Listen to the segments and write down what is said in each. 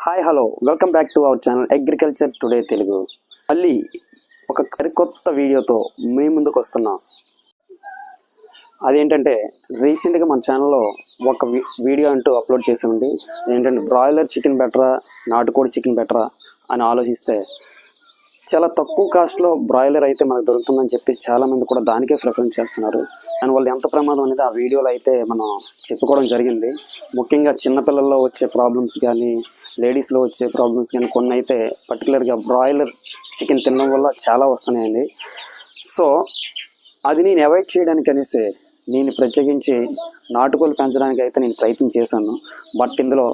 Hi hello welcome back to our channel agriculture today Telugu మళ్ళీ ఒక సరికొత్త వీడియోతో మీ ముందుకు వస్తున్నాం. అదేంటంటే రీసెంట్గా మన ఛానల్లో ఒక వీడియో అంటూ అప్లోడ్ చేసామండి ఏంటంటే బ్రాయిలర్ చికెన్ బెటరా నాటుకోడి చికెన్ బెటరా అని ఆలోచిస్తే చాలా తక్కువ కాస్ట్లో బ్రాయిలర్ అయితే మనకు దొరుకుతుందని చెప్పి చాలామంది కూడా దానికే ప్రిఫరెన్స్ చేస్తున్నారు. దానివల్ల ఎంత ప్రమాదం అనేది ఆ వీడియోలో అయితే మనం చెప్పుకోవడం జరిగింది. ముఖ్యంగా చిన్నపిల్లల్లో వచ్చే ప్రాబ్లమ్స్ కానీ లేడీస్లో వచ్చే ప్రాబ్లమ్స్ కానీ కొన్ని అయితే పర్టికులర్గా బ్రాయిలర్ చికెన్ తినడం వల్ల చాలా వస్తున్నాయండి. సో అది నేను అవాయిడ్ చేయడానికి అనేసి నేను ప్రత్యేకించి నాటుకోలు పెంచడానికి అయితే నేను ప్రయత్నం చేశాను. బట్ ఇందులో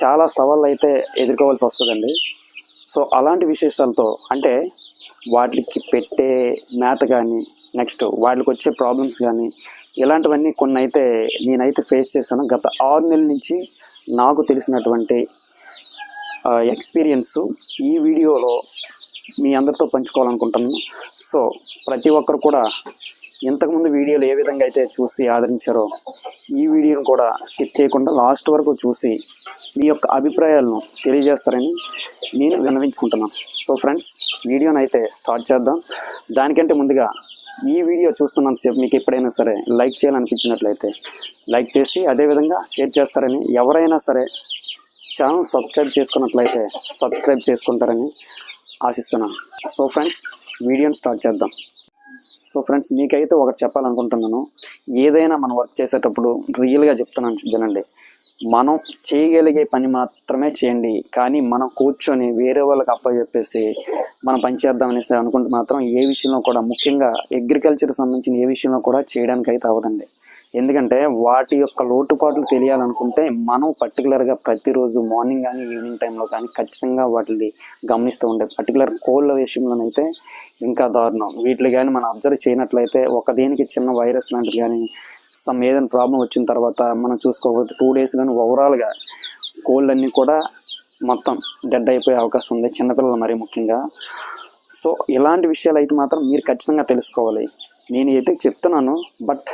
చాలా సవాళ్ళు అయితే ఎదుర్కోవాల్సి వస్తుందండి. సో అలాంటి విశేషాలతో అంటే వాటికి పెట్టే మేత కానీ నెక్స్ట్ వాటికి వచ్చే ప్రాబ్లమ్స్ కానీ ఇలాంటివన్నీ కొన్ని అయితే నేనైతే ఫేస్ చేశాను. గత ఆరు నెలల నుంచి నాకు తెలిసినటువంటి ఎక్స్పీరియన్స్ ఈ వీడియోలో మీ అందరితో పంచుకోవాలనుకుంటున్నాను. సో ప్రతి ఒక్కరు కూడా ఇంతకుముందు వీడియోలు ఏ విధంగా అయితే చూసి ఆదరించారో ఈ వీడియోను కూడా స్కిప్ చేయకుండా లాస్ట్ వరకు చూసి మీ యొక్క అభిప్రాయాలను తెలియజేస్తారని నేను విన్నవించుకుంటున్నాను సో ఫ్రెండ్స్ వీడియోని అయితే స్టార్ట్ చేద్దాం. దానికంటే ముందుగా ఈ వీడియో చూస్తున్నంతసేపు మీకు ఎప్పుడైనా సరే లైక్ చేయాలనిపించినట్లయితే లైక్ చేసి అదేవిధంగా షేర్ చేస్తారని ఎవరైనా సరే ఛానల్ సబ్స్క్రైబ్ చేసుకున్నట్లయితే సబ్స్క్రైబ్ చేసుకుంటారని ఆశిస్తున్నాను సో ఫ్రెండ్స్ వీడియోని స్టార్ట్ చేద్దాం. సో ఫ్రెండ్స్ మీకైతే ఒకటి చెప్పాలనుకుంటున్నాను. ఏదైనా మనం వర్క్ చేసేటప్పుడు రియల్గా చెప్తున్నాను వినండి మనం చేయగలిగే పని మాత్రమే చేయండి. కానీ మనం కూర్చొని వేరే వాళ్ళకి అప్పచెప్పేసి మనం పని చేద్దాం అనుకుంటే మాత్రం ఏ విషయంలో కూడా ముఖ్యంగా అగ్రికల్చర్ సంబంధించిన ఏ విషయంలో కూడా చేయడానికి అయితే అవదండి ఎందుకంటే వాటి యొక్క లోటుపాట్లు తెలియాలనుకుంటే మనం పర్టికులర్గా ప్రతిరోజు మార్నింగ్ కానీ ఈవినింగ్ టైంలో కానీ ఖచ్చితంగా వాటిని గమనిస్తూ ఉండే పర్టికులర్ కోళ్ళ విషయంలోనైతే ఇంకా దారుణం. వీటిని కానీ మనం అబ్జర్వ్ చేయనట్లయితే ఒక దేనికి చిన్న వైరస్ లాంటిది కానీ సమ్ ఏదైనా ప్రాబ్లం వచ్చిన తర్వాత మనం చూసుకోకపోతే టూ డేస్ కానీ ఓవరాల్గా కోళ్ళన్నీ కూడా మొత్తం డెడ్ అయిపోయే అవకాశం ఉంది చిన్నపిల్లలు మరీ ముఖ్యంగా. సో ఇలాంటి విషయాలు అయితే మాత్రం మీరు ఖచ్చితంగా తెలుసుకోవాలి. నేను అయితే చెప్తున్నాను బట్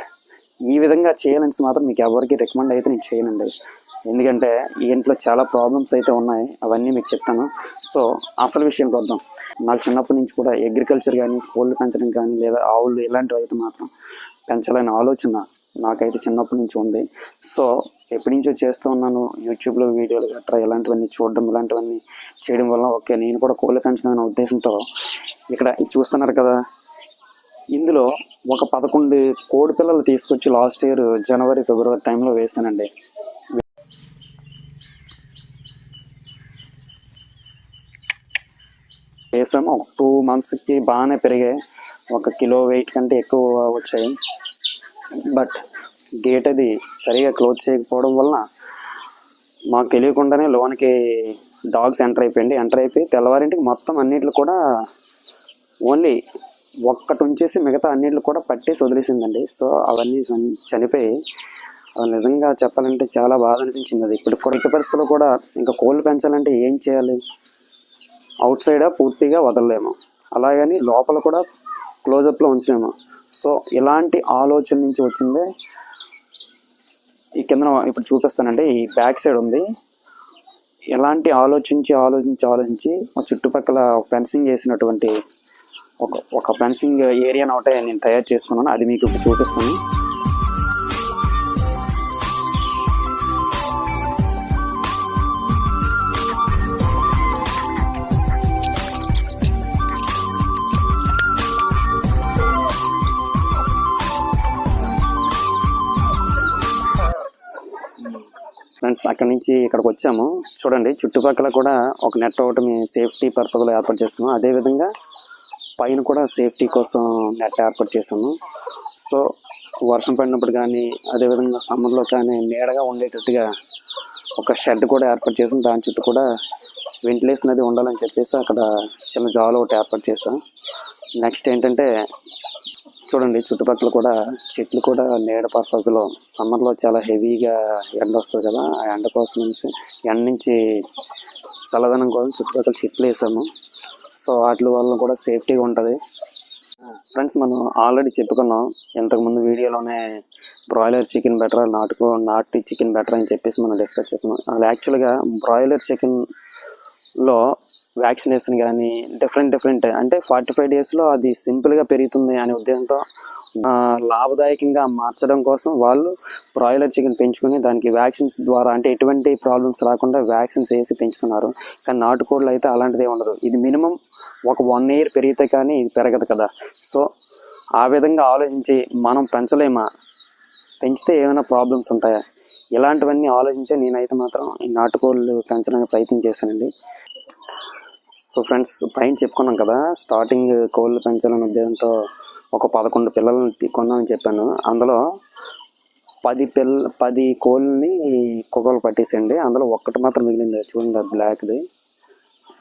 ఈ విధంగా చేయాలని మాత్రం మీకు ఎవరికి రికమెండ్ అయితే నేను చేయనండి. ఎందుకంటే ఈ ఇంట్లో చాలా ప్రాబ్లమ్స్ అయితే ఉన్నాయి అవన్నీ మీకు చెప్తాను. సో అసలు విషయం వద్దాం నాకు చిన్నప్పటి నుంచి కూడా అగ్రికల్చర్ కానీ కోళ్ళు పెంచడం కానీ లేదా ఆవులు ఇలాంటివి అయితే మాత్రం పెంచాలనే ఆలోచన నాకైతే చిన్నప్పటి నుంచి ఉంది. సో ఎప్పటి నుంచో చేస్తూ ఉన్నాను. యూట్యూబ్లో వీడియోలు గట్రా ఇలాంటివన్నీ చూడడం ఇలాంటివన్నీ చేయడం వల్ల ఓకే నేను కూడా కోళ్ళు పెంచడం ఉద్దేశంతో ఇక్కడ చూస్తున్నారు కదా. ఇందులో ఒక పదకొండు కోడి పిల్లలు తీసుకొచ్చి లాస్ట్ ఇయర్ జనవరి ఫిబ్రవరి టైంలో వేసానండి వేసాము. ఒక టూ మంత్స్కి బాగానే పెరిగాయి. ఒక కిలో వెయిట్ కంటే ఎక్కువ వచ్చాయి. బట్ గేట్ అది సరిగా క్లోజ్ చేయకపోవడం వలన మాకు తెలియకుండానే లోనికి డాగ్స్ ఎంటర్ అయిపోయింది. ఎంటర్ అయిపోయి తెల్లవారింటికి మొత్తం అన్నిట్లు కూడా ఓన్లీ ఒక్కటి ఉంచేసి మిగతా అన్నిట్లు కూడా పట్టేసి వదిలేసిందండి. సో అవన్నీ చని- చనిపోయి నిజంగా చెప్పాలంటే చాలా బాధ అనిపించింది అది. ఇప్పుడు కూడా పరిస్థితుల్లో కూడా ఇంకా కోళ్ళు పెంచాలంటే ఏం చేయాలి? అవుట్ సైడ్ పూర్తిగా వదలలేము. అలాగని లోపల కూడా క్లోజప్లో ఉంచలేము. సో ఇలాంటి ఆలోచన నుంచి వచ్చిందే ఈ కింద ఇప్పుడు చూపిస్తానండి. ఈ బ్యాక్ సైడ్ ఉంది. ఎలాంటి ఆలోచించి ఆలోచించి ఆలోచించి మా చుట్టుపక్కల ఫెన్సింగ్ చేసినటువంటి ఒక ఒక ఫెన్సింగ్ ఏరియాను ఒకటే నేను తయారు చేసుకున్నాను. అది మీకు ఇప్పుడు చూపిస్తాను. ఫ్రెండ్స్ అక్కడ నుంచి ఇక్కడికి వచ్చాము. చూడండి చుట్టుపక్కల కూడా ఒక నెట్ ఒకటి మేము సేఫ్టీ పర్పస్లో ఏర్పాటు చేసుకున్నాం. అదేవిధంగా పైన కూడా సేఫ్టీ కోసం నెట్ ఏర్పాటు చేసాము సో వర్షం పడినప్పుడు కానీ అదేవిధంగా సమ్మర్లో కానీ నీడగా ఉండేటట్టుగా ఒక షెడ్ కూడా ఏర్పాటు చేసాం దాని చుట్టూ కూడా వెంటిలేషన్ అది ఉండాలని చెప్పేసి అక్కడ చిన్న జాలు ఒకటి ఏర్పాటు చేసాం నెక్స్ట్ ఏంటంటే చూడండి చుట్టుపక్కల కూడా చెట్లు కూడా నీడ పర్పస్లో. సమ్మర్లో చాలా హెవీగా ఎండ వస్తుంది కదా ఆ ఎండ కోసం నుంచి ఎండ నుంచి చల్లదనం కోసం చుట్టుపక్కల చెట్లు వేసాము. సో వాటి వల్ల కూడా సేఫ్టీగా ఉంటుంది. ఫ్రెండ్స్ మనం ఆల్రెడీ చెప్పుకున్నాం ఇంతకుముందు వీడియోలోనే బ్రాయిలర్ చికెన్ బెటర్ నాటుకో నాటి చికెన్ బెటర్ అని చెప్పేసి మనం డిస్కస్ చేసాం అది యాక్చువల్గా బ్రాయిలర్ చికెన్లో వ్యాక్సినేషన్ కానీ డిఫరెంట్ డిఫరెంట్ అంటే ఫార్టీ ఫైవ్ డేస్లో అది సింపుల్గా పెరుగుతుంది అనే ఉద్దేశంతో లాభదాయకంగా మార్చడం కోసం వాళ్ళు బ్రాయిలర్ చికెన్ పెంచుకొని దానికి వ్యాక్సిన్స్ ద్వారా అంటే ఎటువంటి ప్రాబ్లమ్స్ రాకుండా వ్యాక్సిన్స్ వేసి పెంచుతున్నారు. కానీ నాటుకోళ్ళు అయితే అలాంటిదే ఉండదు. ఇది మినిమం ఒక వన్ ఇయర్ పెరిగితే కానీ ఇది పెరగదు కదా. సో ఆ విధంగా ఆలోచించి మనం పెంచలేమా? పెంచితే ఏమైనా ప్రాబ్లమ్స్ ఉంటాయా? ఇలాంటివన్నీ ఆలోచించే నేనైతే మాత్రం ఈ నాటుకోళ్ళు పెంచడానికి ప్రయత్నం చేశానండి. సో ఫ్రెండ్స్ పైన చెప్పుకున్నాం కదా స్టార్టింగ్ కోళ్ళు పెంచాలనే ఉద్దేశంతో ఒక పదకొండు పిల్లల్ని కొన్నామని చెప్పాను. అందులో పది పిల్ల పది కోళ్ళని కుక్కలు పట్టేసండి అందులో ఒక్కటి మాత్రం మిగిలింది. చూడండి అది బ్లాక్ది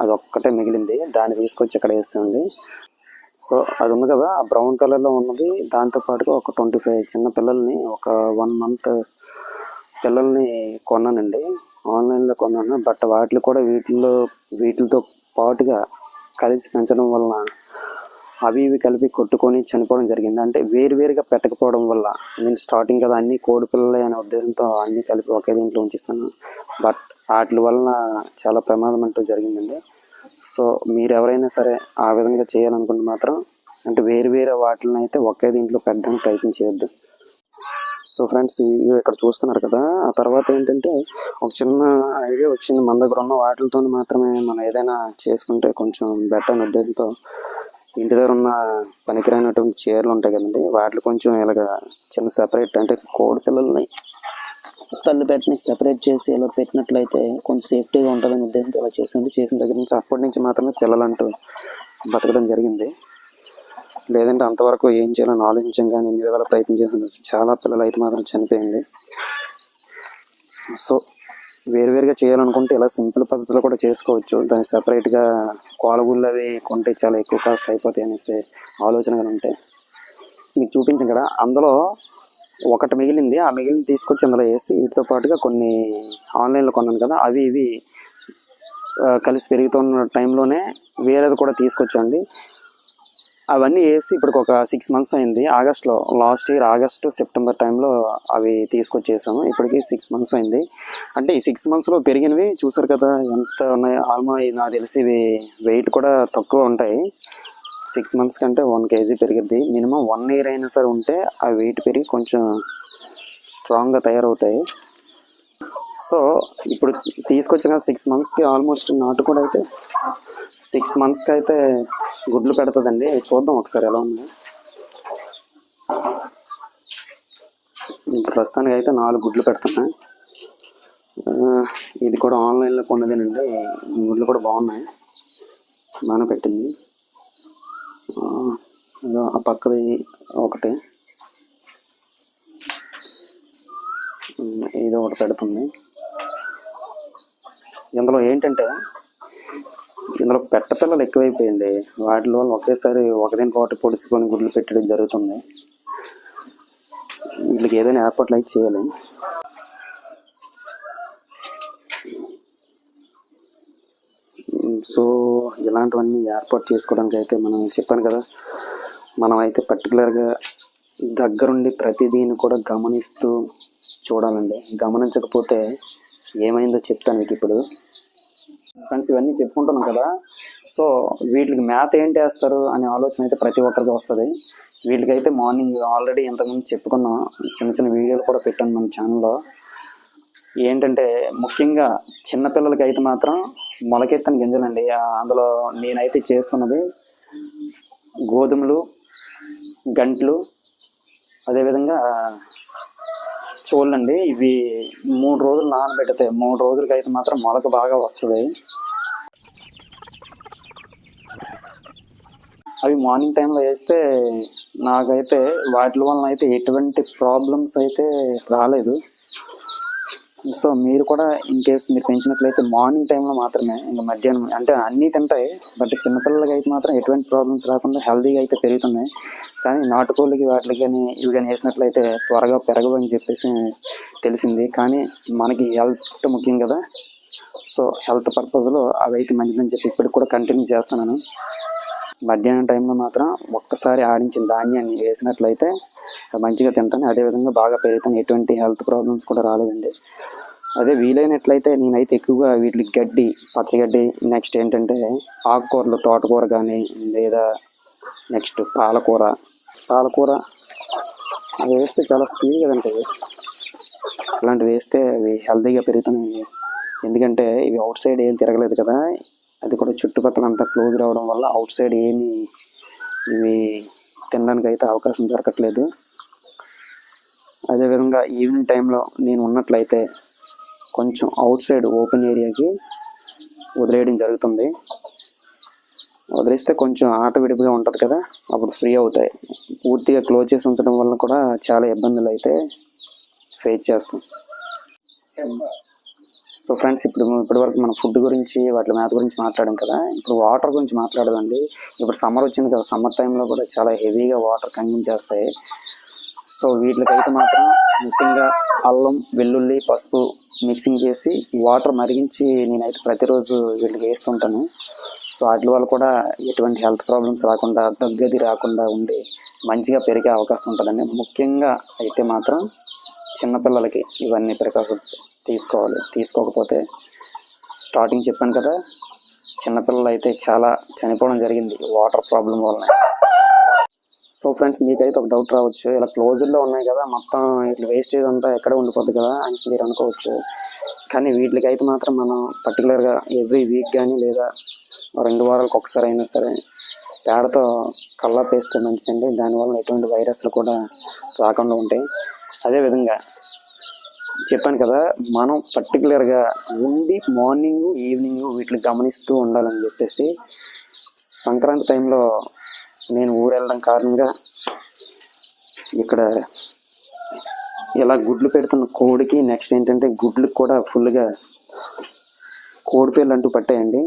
అది ఒక్కటే మిగిలింది. దాన్ని తీసుకొచ్చి ఇక్కడ వేసామండి సో అది ఉంది కదా ఆ బ్రౌన్ కలర్లో ఉన్నది. దాంతో పాటుగా ఒక ట్వంటీ ఫైవ్ చిన్న పిల్లల్ని ఒక వన్ మంత్ పిల్లల్ని కొన్నానండి. ఆన్లైన్లో కొన్నాను. బట్ వాటిలో కూడా వీటిల్లో వీటితో పాటుగా కలిసి పెంచడం వలన అవి ఇవి కలిపి కొట్టుకొని చనిపోవడం జరిగింది. అంటే వేరువేరుగా పెట్టకపోవడం వల్ల నేను స్టార్టింగ్ కదా అన్ని కోడి పిల్లలే అనే ఉద్దేశంతో అన్ని కలిపి ఒకే దీంట్లో ఉంచేసాను బట్ వాటి వలన చాలా ప్రమాదం అంటూ జరిగిందండి. సో మీరు ఎవరైనా సరే ఆ విధంగా చేయాలనుకుంటే మాత్రం అంటే వేరు వేరే వాటిని అయితే ఒకే దీంట్లో పెట్టడానికి ప్రయత్నం చేయొద్దు. సో ఫ్రెండ్స్ ఇక్కడ చూస్తున్నారు కదా ఆ తర్వాత ఏంటంటే ఒక చిన్న ఐడియా వచ్చింది మన దగ్గర ఉన్న వాటితో మాత్రమే మనం ఏదైనా చేసుకుంటే కొంచెం బెటర్ అనే ఉద్దేశంతో ఇంటి దగ్గర ఉన్న పనికిరానటువంటి చీరలు ఉంటాయి కదండి వాటిని కొంచెం ఇలాగ చిన్న సెపరేట్ అంటే కోడి పిల్లల్ని తల్లి పెట్టిని సెపరేట్ చేసి ఇలా పెట్టినట్లయితే కొంచెం సేఫ్టీగా ఉంటుందని ఉద్దేశంతో ఇలా చేసింది. చేసిన దగ్గర నుంచి అప్పటి నుంచి మాత్రమే పిల్లలంటూ బతకడం జరిగింది. లేదంటే అంతవరకు ఏం చేయాలని ఆలోచించాం కానీ ఎన్ని విధాల ప్రయత్నం చేసింది చాలా పిల్లలు అయితే మాత్రం చనిపోయింది. సో వేరువేరుగా చేయాలనుకుంటే ఇలా సింపుల్ పద్ధతిలో కూడా చేసుకోవచ్చు. దాన్ని సపరేట్గా కోలగుళ్ళు అవి కొంటే చాలా ఎక్కువ కాస్ట్ అయిపోతాయి అనేసి ఆలోచనగా ఉంటాయి మీకు చూపించాం కదా అందులో ఒకటి మిగిలింది. ఆ మిగిలిన తీసుకొచ్చి అందులో వేసి వీటితో పాటుగా కొన్ని ఆన్లైన్లో కొన్నాను కదా అవి ఇవి కలిసి పెరుగుతున్న టైంలోనే వేరేది కూడా తీసుకొచ్చండి. అవన్నీ వేసి ఇప్పటికి ఒక సిక్స్ మంత్స్ అయింది. ఆగస్ట్లో లాస్ట్ ఇయర్ ఆగస్టు సెప్టెంబర్ టైంలో అవి తీసుకొచ్చేసాము. ఇప్పటికి సిక్స్ మంత్స్ అయింది. అంటే ఈ సిక్స్ మంత్స్లో పెరిగినవి చూసారు కదా ఎంత ఉన్నాయి. ఆల్మోస్ట్ నాకు తెలిసి ఇవి వెయిట్ కూడా తక్కువ ఉంటాయి. సిక్స్ మంత్స్ కంటే వన్ కేజీ పెరిగిద్ది. మినిమం వన్ ఇయర్ అయినా సరే ఉంటే ఆ వెయిట్ పెరిగి కొంచెం స్ట్రాంగ్గా తయారవుతాయి. సో ఇప్పుడు తీసుకొచ్చిన సిక్స్ మంత్స్కి ఆల్మోస్ట్ నాటు కూడా అయితే సిక్స్ మంత్స్కి అయితే గుడ్లు పెడుతుందండి. చూద్దాం ఒకసారి ఎలా ఉంది. ఇప్పుడు ప్రస్తుతానికి అయితే నాలుగు గుడ్లు పెడుతున్నాయి ఇది కూడా ఆన్లైన్లో కొన్నదేనండి. గుడ్లు కూడా బాగున్నాయి. బాగానే పెట్టింది. ఆ, పక్కది ఒకటి. ఏదో ఇది ఒకటి పెడుతుంది. ఇందులో ఏంటంటే ఇందులో పెట్ట పిల్లలు ఎక్కువైపోయింది. వాటి వల్ల ఒకేసారి ఒకదానికి ఒకటి పొడుచుకొని గుడ్లు పెట్టడం జరుగుతుంది. వీళ్ళకి ఏదైనా ఏర్పాట్లు అయితే చేయాలి. సో ఇలాంటివన్నీ ఏర్పాటు చేసుకోవడానికి అయితే మనం చెప్పాను కదా మనం అయితే పర్టికులర్గా దగ్గరుండి ప్రతిదీని కూడా గమనిస్తూ చూడాలండి. గమనించకపోతే ఏమైందో చెప్తాను మీకు ఇప్పుడు. ఫ్రెండ్స్ ఇవన్నీ చెప్పుకుంటున్నాం కదా. సో వీటికి మ్యాథ్ ఏంటి వేస్తారు అనే ఆలోచన అయితే ప్రతి ఒక్కరికి వస్తుంది. వీటికైతే మార్నింగ్ ఆల్రెడీ ఇంతకుముందు చెప్పుకున్నాం. చిన్న చిన్న వీడియోలు కూడా పెట్టాను మన ఛానల్లో ఏంటంటే ముఖ్యంగా చిన్నపిల్లలకి అయితే మాత్రం మొలకెత్తని గింజలండి. అందులో నేనైతే చేస్తున్నది గోధుమలు గంట్లు అదేవిధంగా చూడండి ఇవి మూడు రోజులు నానబెడితే మూడు రోజులకి అయితే మాత్రం మొలక బాగా వస్తుంది. అవి మార్నింగ్ టైంలో వేస్తే నాకైతే వాటి వలన అయితే ఎటువంటి ప్రాబ్లమ్స్ అయితే రాలేదు. సో మీరు కూడా ఇన్ కేస్ మీరు పెంచినట్లయితే మార్నింగ్ టైంలో మాత్రమే ఇంకా మధ్యాహ్నం అంటే అన్నీ తింటాయి బట్ చిన్నపిల్లలకి అయితే మాత్రం ఎటువంటి ప్రాబ్లమ్స్ రాకుండా హెల్తీగా అయితే పెరుగుతున్నాయి. కానీ నాటుకోళ్ళకి వాటికి కానీ ఇవి కానీ వేసినట్లయితే త్వరగా పెరగవు అని చెప్పేసి తెలిసింది. కానీ మనకి హెల్త్ ముఖ్యం కదా. సో హెల్త్ పర్పస్లో అవి అయితే మంచిదని చెప్పి ఇప్పటికి కూడా కంటిన్యూ చేస్తున్నాను. మధ్యాహ్నం టైంలో మాత్రం ఒక్కసారి ఆడించిన ధాన్యాన్ని వేసినట్లయితే మంచిగా తింటాను. అదేవిధంగా బాగా పెరుగుతాను. ఎటువంటి హెల్త్ ప్రాబ్లమ్స్ కూడా రాలేదండి. అదే వీలైనట్లయితే నేనైతే ఎక్కువగా వీటికి గడ్డి పచ్చగడ్డి నెక్స్ట్ ఏంటంటే ఆకుకూరలు తోటకూర కానీ లేదా నెక్స్ట్ పాలకూర. పాలకూర అవి వేస్తే చాలా స్పీడ్గా తింటాయి. అలాంటివి వేస్తే అవి హెల్తీగా పెరుగుతున్నాయి. ఎందుకంటే ఇవి అవుట్ సైడ్ ఏం తిరగలేదు కదా. అది కూడా చుట్టుపక్కల అంతా క్లోజ్ రావడం వల్ల అవుట్ సైడ్ ఏమి ఇవి తినడానికి అయితే అవకాశం దొరకట్లేదు. అదేవిధంగా ఈవినింగ్ టైంలో నేను ఉన్నట్లయితే కొంచెం అవుట్ సైడ్ ఓపెన్ ఏరియాకి వదిలేయడం జరుగుతుంది. వదిలేస్తే కొంచెం ఆట విడిపిగా ఉంటుంది కదా అప్పుడు ఫ్రీ అవుతాయి. పూర్తిగా క్లోజ్ చేసి ఉంచడం వల్ల కూడా చాలా ఇబ్బందులు అయితే ఫేస్ చేస్తాం. సో ఫ్రెండ్స్ ఇప్పుడు ఇప్పటివరకు మనం మన ఫుడ్ గురించి వాటి మేత గురించి మాట్లాడాం కదా ఇప్పుడు వాటర్ గురించి మాట్లాడదండి. ఇప్పుడు సమ్మర్ వచ్చింది కదా సమ్మర్ టైంలో కూడా చాలా హెవీగా వాటర్ కన్జ్యూమ్ చేస్తాయి. సో వీటికైతే మాత్రం ముఖ్యంగా అల్లం వెల్లుల్లి పసుపు మిక్సింగ్ చేసి వాటర్ మరిగించి నేనైతే ప్రతిరోజు వీటికి వేస్తుంటాను. సో వాటి వల్ల కూడా ఎటువంటి హెల్త్ ప్రాబ్లమ్స్ రాకుండా దగ్గది రాకుండా ఉండి మంచిగా పెరిగే అవకాశం ఉంటుందండి. ముఖ్యంగా అయితే మాత్రం చిన్నపిల్లలకి ఇవన్నీ ప్రికాషన్స్ తీసుకోవాలి. తీసుకోకపోతే స్టార్టింగ్ చెప్పాను కదా చిన్నపిల్లలు అయితే చాలా చనిపోవడం జరిగింది వాటర్ ప్రాబ్లం వలన. సో ఫ్రెండ్స్ మీకైతే ఒక డౌట్ రావచ్చు. ఇలా క్లోజ్డ్లో ఉన్నాయి కదా మొత్తం ఇట్లా వేస్టేజ్ అంతా ఎక్కడ ఉండిపోద్ది కదా అని మీరు అనుకోవచ్చు. కానీ వీటికైతే మాత్రం మనం పర్టికులర్గా ఎవ్రీ వీక్ కానీ లేదా రెండు వారాలకు ఒకసారి అయినా సరే పేడతో కల్లాపు పేస్తే మంచిదండి. దానివల్ల ఎటువంటి వైరస్లు కూడా రాకుండా ఉంటాయి. అదేవిధంగా చెప్పాను కదా మనం పర్టికులర్గా ఉండి మార్నింగ్ ఈవినింగ్ వీటిని గమనిస్తూ ఉండాలని చెప్పేసి సంక్రాంతి టైంలో నేను ఊరు వెళ్ళడం కారణంగా ఇక్కడ ఇలా గుడ్లు పెడుతున్న కోడికి నెక్స్ట్ ఏంటంటే గుడ్లకు కూడా ఫుల్గా కోడి పిల్లలు అంటూ పట్టాయండి.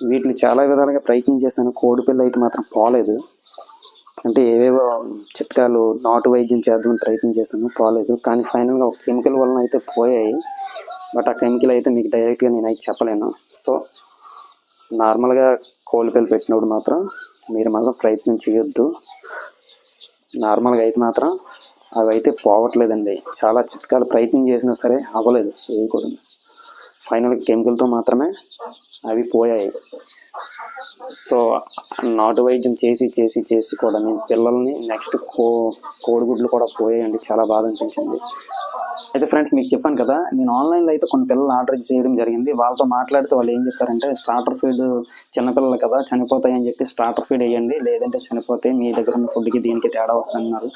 వీటిని చాలా విధాలుగా ప్రయత్నం చేశాను. కోడి పిల్ల అయితే మాత్రం పోలేదు. అంటే ఏవేవో చిట్కాలు నాటు వైద్యం చేద్దామని ప్రయత్నం చేశాను పోలేదు. కానీ ఫైనల్గా ఒక కెమికల్ వలన అయితే పోయాయి. బట్ ఆ కెమికల్ అయితే మీకు డైరెక్ట్గా నేను అయితే చెప్పలేను. సో నార్మల్గా కోళ్ళపిల్ల పెట్టినప్పుడు మాత్రం మీరు మాత్రం ప్రయత్నం చేయొద్దు. నార్మల్గా అయితే మాత్రం అవి అయితే పోవట్లేదండి. చాలా చిట్కాలు ప్రయత్నం చేసినా సరే అవ్వలేదు ఏవి కూడా. ఫైనల్ కెమికల్తో మాత్రమే అవి పోయాయి. సో నాటు వైద్యం చేసి చేసి చేసి కూడా నేను పిల్లల్ని నెక్స్ట్ కో కోడిగుడ్లు కూడా పోయాయండి. చాలా బాధ అనిపించింది. అయితే ఫ్రెండ్స్ మీకు చెప్పాను కదా నేను ఆన్లైన్లో అయితే కొన్ని పిల్లలు ఆర్డర్ చేయడం జరిగింది. వాళ్ళతో మాట్లాడితే వాళ్ళు ఏం చెప్పారంటే స్టార్టర్ ఫీడ్ చిన్నపిల్లలు కదా చనిపోతాయని చెప్పి స్టార్టర్ ఫీడ్ వేయండి. లేదంటే చనిపోతే మీ దగ్గర ఉన్న ఫుడ్కి దీనికి తేడా వస్తున్నారు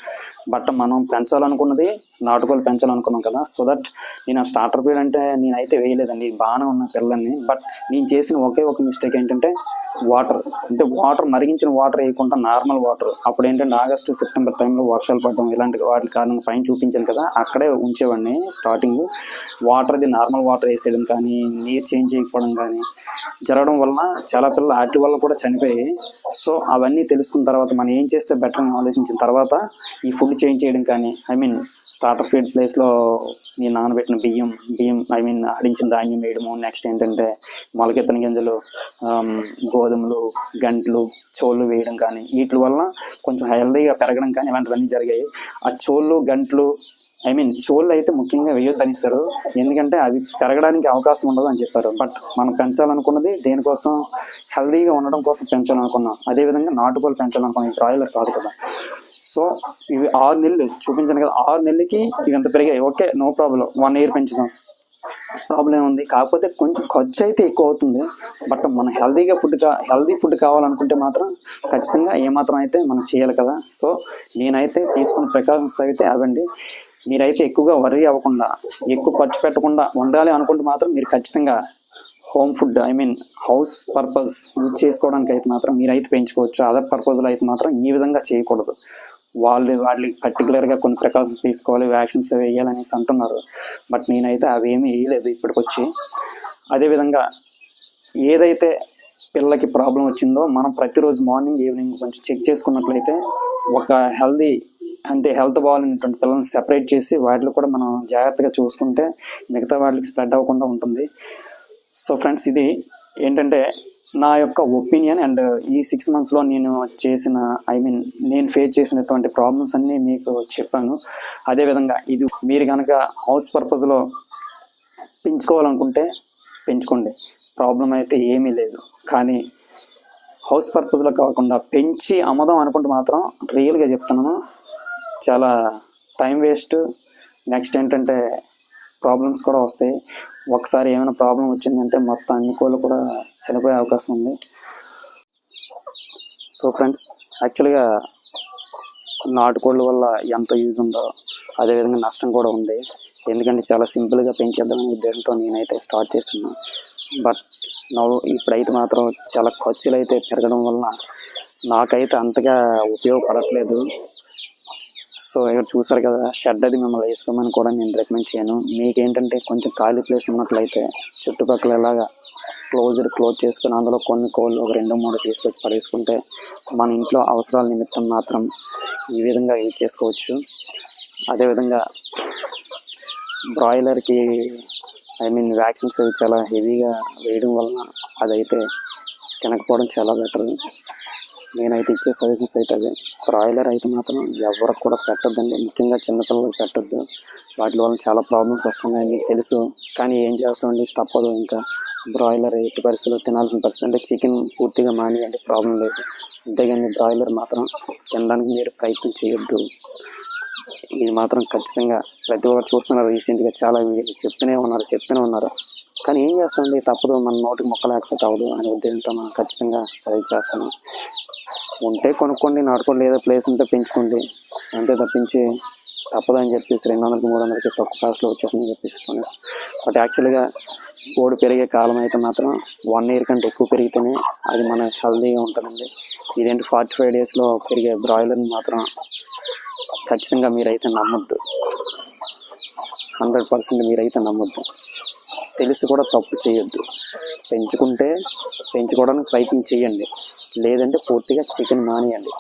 బట్ మనం పెంచాలనుకున్నది నాటుకోలు పెంచాలనుకున్నాం కదా సో దట్ నేను ఆ స్టార్టర్ ఫీడ్ అంటే నేనైతే వేయలేదండి. బాగానే ఉన్న పిల్లల్ని. బట్ నేను చేసిన ఒకే ఒక మిస్టేక్ ఏంటంటే వాటర్ అంటే వాటర్ మరిగించిన వాటర్ వేయకుండా నార్మల్ వాటర్ అప్పుడు ఏంటంటే ఆగస్టు సెప్టెంబర్ టైంలో వర్షాలు పడడం ఇలాంటి వాటి కారణంగా పైన చూపించాను కదా అక్కడే ఉంచేవాడిని స్టార్టింగ్ వాటర్ది నార్మల్ వాటర్ వేసేయడం కానీ నీరు చేంజ్ చేయకపోవడం కానీ జరగడం వలన చాలా పిల్లలు వాటి వల్ల కూడా చనిపోయి సో అవన్నీ తెలుసుకున్న తర్వాత మనం ఏం చేస్తే బెటర్ అని ఆలోచించిన తర్వాత ఈ ఫుడ్ చేంజ్ చేయడం కానీ ఐ మీన్ స్టార్టర్ ఫీడ్ ప్లేస్లో నేను నానబెట్టిన బియ్యం బియ్యం ఐ మీన్ ఆడించిన ధాన్యం వేయడము. నెక్స్ట్ ఏంటంటే మొలకెత్తన గింజలు um, గోధుమలు గంటలు చోళ్ళు వేయడం కానీ వీటి వల్ల కొంచెం హెల్దీగా పెరగడం కానీ ఇలాంటివన్నీ జరిగాయి. ఆ చోళ్ళు గంటలు ఐ మీన్ చోళ్ళు అయితే ముఖ్యంగా వేయొద్దని ఇస్తారు ఎందుకంటే అవి పెరగడానికి అవకాశం ఉండదు అని చెప్పారు. బట్ మనం పెంచాలనుకున్నది దేనికోసం? హెల్దీగా ఉండడం కోసం పెంచాలనుకున్నాం. అదేవిధంగా నాటుకోలు పెంచాలనుకున్నాం. బ్రాయిలర్ కాదు కదా. సో ఇవి ఆరు నెలలు చూపించాను కదా ఆరు నెలలకి ఇవి ఎంత పెరిగాయి. Okay no problem. One year పెంచుదాం. ప్రాబ్లం ఉంది కాకపోతే కొంచెం ఖర్చు అయితే ఎక్కువ అవుతుంది. బట్ మనం హెల్తీగా ఫుడ్ కా హెల్తీ ఫుడ్ కావాలనుకుంటే మాత్రం ఖచ్చితంగా ఏమాత్రం అయితే మనం చేయాలి కదా. సో నేనైతే తీసుకున్న ప్రికాషన్స్ అయితే అవండి. మీరైతే ఎక్కువగా వర్రీ అవ్వకుండా ఎక్కువ ఖర్చు పెట్టకుండా ఉండాలి అనుకుంటే మాత్రం మీరు ఖచ్చితంగా home food I mean house purpose use చేసుకోవడానికి అయితే మాత్రం మీరైతే పెంచుకోవచ్చు. అదర్ పర్పస్లో అయితే మాత్రం ఈ విధంగా చేయకూడదు. వాళ్ళు వాళ్ళకి పర్టికులర్గా కొన్ని ప్రికాషన్స్ తీసుకోవాలి వ్యాక్సిన్స్ వేయాలనేసి అంటున్నారు. బట్ నేనైతే అవి వేయలేదు ఇప్పటికొచ్చి. అదేవిధంగా ఏదైతే పిల్లలకి ప్రాబ్లం వచ్చిందో మనం ప్రతిరోజు మార్నింగ్ ఈవినింగ్ కొంచెం చెక్ చేసుకున్నట్లయితే ఒక హెల్దీ అంటే హెల్త్ బాగాలేనటువంటి పిల్లల్ని సెపరేట్ చేసి వాటిలో కూడా మనం జాగ్రత్తగా చూసుకుంటే మిగతా వాళ్ళకి స్ప్రెడ్ అవ్వకుండా ఉంటుంది. సో ఫ్రెండ్స్ ఇది ఏంటంటే నా యొక్క ఒపీనియన్ అండ్ uh, ఈ సిక్స్ మంత్స్లో నేను చేసిన ఐ మీన్ నేను ఫేస్ చేసినటువంటి ప్రాబ్లమ్స్ అన్నీ మీకు చెప్పాను. అదేవిధంగా ఇది మీరు కనుక హౌస్ పర్పస్లో పెంచుకోవాలనుకుంటే పెంచుకోండి. ప్రాబ్లం అయితే ఏమీ లేదు. కానీ హౌస్ పర్పస్లో కాకుండా పెంచి అమ్మదాం అనుకుంటే మాత్రం రియల్గా చెప్తున్నాను. చాలా టైం వేస్ట్ నెక్స్ట్ ఏంటంటే ప్రాబ్లమ్స్ కూడా వస్తాయి. ఒకసారి ఏమైనా ప్రాబ్లం వచ్చిందంటే మొత్తం అన్ని కోళ్ళు కూడా చనిపోయే అవకాశం ఉంది. సో ఫ్రెండ్స్ యాక్చువల్గా నాటుకోళ్ళ వల్ల ఎంత యూజ్ ఉందో అదేవిధంగా నష్టం కూడా ఉంది. ఎందుకంటే చాలా సింపుల్గా పెంచేద్దామనే ఉద్దేశంతో నేనైతే స్టార్ట్ చేస్తున్నా. బట్ నవ్వు ఇప్పుడైతే మాత్రం చాలా ఖర్చులు అయితే పెరగడం వలన నాకైతే అంతగా ఉపయోగపడట్లేదు. సో ఇక్కడ చూసారు కదా షెడ్ అది మిమ్మల్ని వేసుకోమని కూడా నేను రికమెండ్ చేయను. మీకేంటంటే కొంచెం ఖాళీ ప్లేస్ ఉన్నట్లయితే చుట్టుపక్కల ఎలాగా క్లోజ్డ్ క్లోజ్ చేసుకుని అందులో కొన్ని కోళ్ళు ఒక రెండు మూడు తీసుకొచ్చి పడేసుకుంటే మన ఇంట్లో అవసరాల నిమిత్తం మాత్రం ఈ విధంగా యూజ్ చేసుకోవచ్చు. అదేవిధంగా బ్రాయిలర్కి ఐ మీన్ వ్యాక్సిన్స్ అవి చాలా హెవీగా వేయడం వలన అదైతే తినకపోవడం చాలా బెటర్ నేనైతే ఇచ్చే సజెషన్స్ అయితే అదే బ్రాయిలర్ అయితే మాత్రం ఎవరికి కూడా పెట్టద్దండి. ముఖ్యంగా చిన్నపిల్లలకి పెట్టొద్దు. వాటి వల్ల చాలా ప్రాబ్లమ్స్ వస్తున్నాయి మీకు తెలుసు. కానీ ఏం చేస్తామండి? తప్పదు ఇంకా. బ్రాయిలర్ ఎట్టి పరిస్థితుల్లో తినాల్సిన పరిస్థితి. అంటే చికెన్ పూర్తిగా మానేయండి ప్రాబ్లం లేదు. అంతేగాని బ్రాయిలర్ మాత్రం తినడానికి మీరు ప్రయత్నం చేయొద్దు. ఇది మాత్రం ఖచ్చితంగా ప్రతి ఒక్కరు చూస్తున్నారు రీసెంట్గా. చాలా వీడియోలు చెప్తూనే ఉన్నారు చెప్తూనే ఉన్నారు. కానీ ఏం చేస్తామండి? తప్పదు. మన నోటికి మొక్క లేకపోతే అవ్వదు అనే ఉద్దేశంతో మనం ఖచ్చితంగా ప్రయత్నం చేస్తాను ఉంటే కొనుక్కోండి నాటుకోండి ఏదో ప్లేస్ ఉంటే పెంచుకోండి. అంతే తప్పించి తప్పదని చెప్పేసి రెండు వందలకి మూడు వందలకి తక్కువ కాస్ట్లో వచ్చేసిందని చెప్పేసి కొనేసి. బట్ యాక్చువల్గా కోడి పెరిగే కాలం అయితే మాత్రం వన్ ఇయర్ కంటే ఎక్కువ పెరిగితేనే అది మన హెల్దీగా ఉంటుందండి. ఇదేంటి ఫార్టీ ఫైవ్ డేస్లో పెరిగే బ్రాయిలర్ని మాత్రం ఖచ్చితంగా మీరైతే నమ్మొద్దు. హండ్రెడ్ పర్సెంట్ మీరైతే నమ్మొద్దు. తెలిసి కూడా తప్పు చేయొద్దు. పెంచుకుంటే పెంచుకోవడానికి ప్రయత్నం చేయండి. లేదంటే పూర్తిగా చికెన్ మానేయండి.